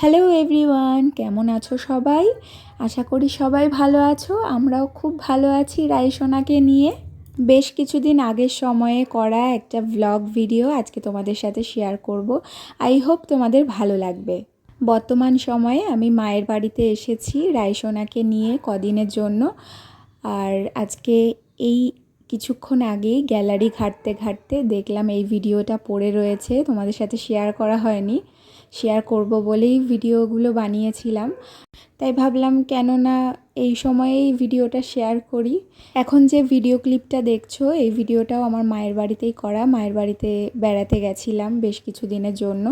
Hello everyone কেমন আছো সবাই? আশা করি সবাই ভালো আছো। আমরাও খুব ভালো আছি রায়সোনাকে নিয়ে। বেশ কিছুদিন আগের সময়ে করা একটা ভ্লগ ভিডিও আজকে তোমাদের সাথে শেয়ার করব। আই হোপ তোমাদের ভালো লাগবে। বর্তমান সময়ে আমি মায়ের বাড়িতে এসেছি রায়সোনাকে নিয়ে কদিনের জন্য। আর আজকে এই কিছুক্ষণ আগেই গ্যালারি ঘাঁটতে ঘাঁটতে দেখলাম এই ভিডিওটা পড়ে রয়েছে। তোমাদের সাথে শেয়ার করা হয়নি। শেয়ার করব বলেই ভিডিওগুলো বানিয়েছিলাম। তাই ভাবলাম কেননা এই সময়েই ভিডিওটা শেয়ার করি। এখন যে ভিডিও ক্লিপটা দেখছ, এই ভিডিওটাও আমার মায়ের বাড়িতেই করা। মায়ের বাড়িতে বেড়াতে গেছিলাম বেশ কিছু দিনের জন্য।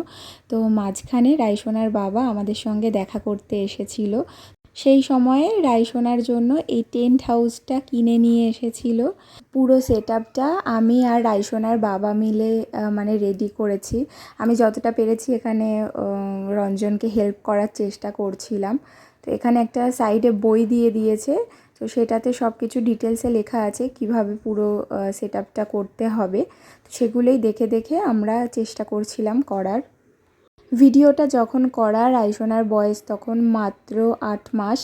তো মাঝখানে রাইসোনার বাবা আমাদের সঙ্গে দেখা করতে এসেছিল। সেই সময়ে রাইসোনার জন্য এই টেন্ট হাউসটা কিনে নিয়ে এসেছিল। পুরো সেট আমি আর রাইসোনার বাবা মিলে মানে রেডি করেছি। আমি যতটা পেরেছি এখানে রঞ্জনকে হেল্প করার চেষ্টা করছিলাম। তো এখানে একটা সাইডে বই দিয়ে দিয়েছে। তো সেটাতে সব কিছু ডিটেলসে লেখা আছে কীভাবে পুরো সেট করতে হবে। সেগুলোই দেখে দেখে আমরা চেষ্টা করছিলাম করার। ভিডিওটা যখন করা রাইসোনার বয়স তখন মাত্র আট মাস,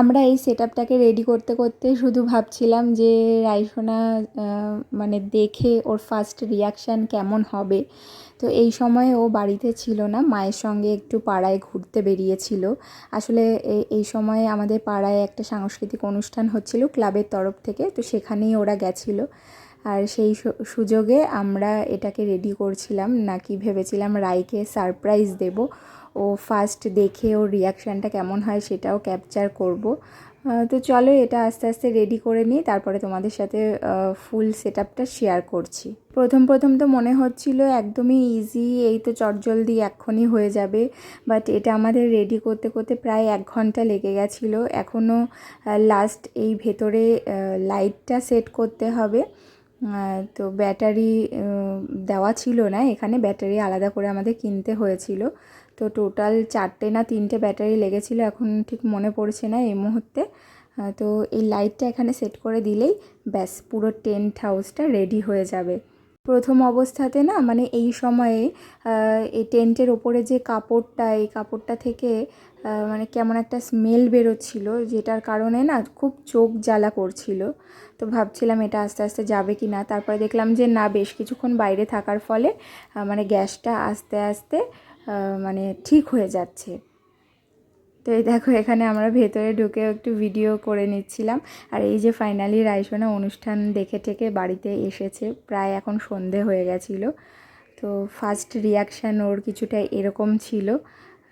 আমরা এই সেট আপটাকে রেডি করতে করতে শুধু ভাবছিলাম যে রাইসোনা মানে দেখে ওর ফার্স্ট রিয়াকশান কেমন হবে। তো এই সময়ে ও বাড়িতে ছিল না, মায়ের সঙ্গে একটু পাড়ায় ঘুরতে বেরিয়েছিল। আসলে এই সময়ে আমাদের পাড়ায় একটা সাংস্কৃতিক অনুষ্ঠান হচ্ছিল ক্লাবের তরফ থেকে, তো সেখানেই ওরা গেছিল। আর সেই সুযোগে আমরা এটাকে রেডি করছিলাম, নাকি ভেবেছিলাম রাইকে সারপ্রাইজ দেব। ও ফার্স্ট দেখে ওর রিয়াকশানটা কেমন হয় সেটাও ক্যাপচার করব। তো চলো এটা আস্তে আস্তে রেডি করে নিই, তারপরে তোমাদের সাথে ফুল সেট আপটা শেয়ার করছি। প্রথম প্রথম তো মনে হচ্ছিল একদমই ইজি এই তো চটজলদি এক্ষুনি হয়ে যাবে বাট এটা আমাদের রেডি করতে করতে প্রায় এক ঘণ্টা লেগে গেছিল। এখনও লাস্ট এই ভেতরে লাইটটা সেট করতে হবে। তো ব্যাটারি দেওয়া ছিল না। এখানে ব্যাটারি আলাদা করে আমাদের কিনতে হয়েছিল। তো টোটাল চারটে না তিনটে ব্যাটারি লেগেছিল। এখন ঠিক মনে পড়ছে না এই মুহূর্তে। তো এই লাইটটা এখানে সেট করে দিলেই ব্যাস পুরো টেন্ট হাউসটা রেডি হয়ে যাবে। প্রথম অবস্থাতে না মানে এই সময়ে এই টেন্টের ওপরে যে কাপড়টা, এই কাপড়টা থেকে মানে কেমন একটা স্মেল বেরোচ্ছিল, যেটার কারণে না খুব চোখ জ্বালা করছিল। তো ভাবছিলাম এটা আস্তে আস্তে যাবে কি না তারপরে দেখলাম যে না, বেশ কিছুক্ষণ বাইরে থাকার ফলে মানে গ্যাসটা আস্তে আস্তে মানে ঠিক হয়ে যাচ্ছে। তো এই দেখো, এখানে আমরা ভেতরে ঢুকে একটু ভিডিও করে নিচ্ছিলাম। আর এই যে ফাইনালি রাইসোনা অনুষ্ঠান দেখে টেকে বাড়িতে এসেছে, প্রায় এখন সন্ধে হয়ে গেছিল। তো ফার্স্ট রিয়াকশান ওর কিছুটা এরকম ছিল।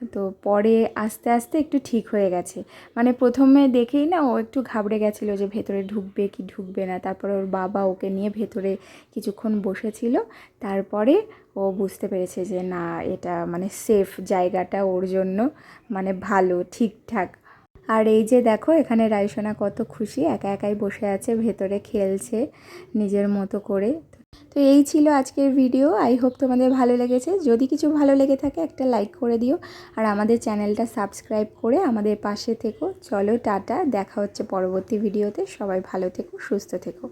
তো পরে আস্তে আস্তে একটু ঠিক হয়ে গেছে। মানে প্রথমে দেখেই না ও একটু ঘাবড়ে গেছিল যে ভেতরে ঢুকবে কি ঢুকবে না। তারপরে ওর বাবা ওকে নিয়ে ভেতরে কিছুক্ষণ বসেছিল। তারপরে ও বুঝতে পেরেছে যে না, এটা মানে সেফ জায়গাটা ওর জন্য মানে ভালো, ঠিকঠাক। আর এই যে দেখো, এখানে রাইসোনা কত খুশি। একা, একাই বসে আছে, ভেতরে খেলছে নিজের মতো করে। তো এই ছিল আজকের ভিডিও আই হোপ তোমাদের ভালো লেগেছে। যদি কিছু ভালো লেগে থাকে, একটা লাইক করে দিও। আর আমাদের চ্যানেলটা সাবস্ক্রাইব করে আমাদের পাশে থেকো। চলো, টাটা। দেখা হচ্ছে পরবর্তী ভিডিওতে সবাই ভালো থেকো, সুস্থ থেকো।